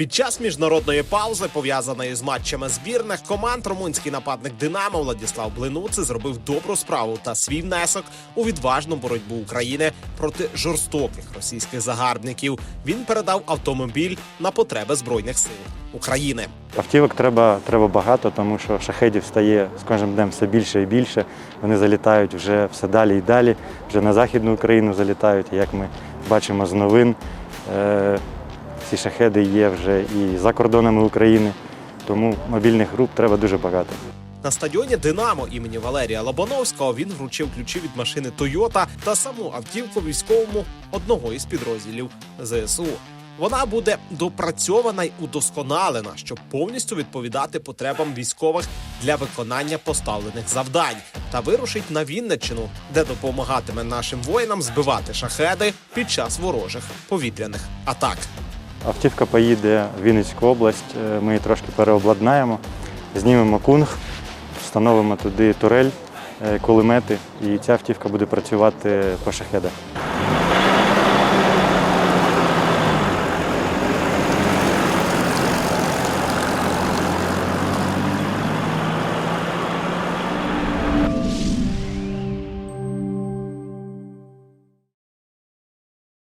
Під час міжнародної паузи, пов'язаної з матчами збірних команд, румунський нападник Динамо Владіслав Блинуци зробив добру справу та свій внесок у відважну боротьбу України проти жорстоких російських загарбників. Він передав автомобіль на потреби збройних сил України. Автівок треба, треба багато, тому що шахедів стає з кожним днем все більше і більше. Вони залітають вже все далі і далі. Вже на Західну Україну залітають. Як ми бачимо з новин, е, ці шахеди є вже і за кордонами України. Тому мобільних груп треба дуже багато. На стадіоні Динамо імені Валерія Лобановського він вручив ключі від машини Тойота та саму автівку військовому одного із підрозділів ЗСУ. Вона буде допрацьована й удосконалена, щоб повністю відповідати потребам військових для виконання поставлених завдань та вирушить на Вінниччину, де допомагатиме нашим воїнам збивати шахеди під час ворожих повітряних атак. Автівка поїде в Вінницьку область, е, ми її трошки переобладнаємо, знімемо кунг, встановимо туди турель, е, кулемети, і ця автівка буде працювати по шахедах.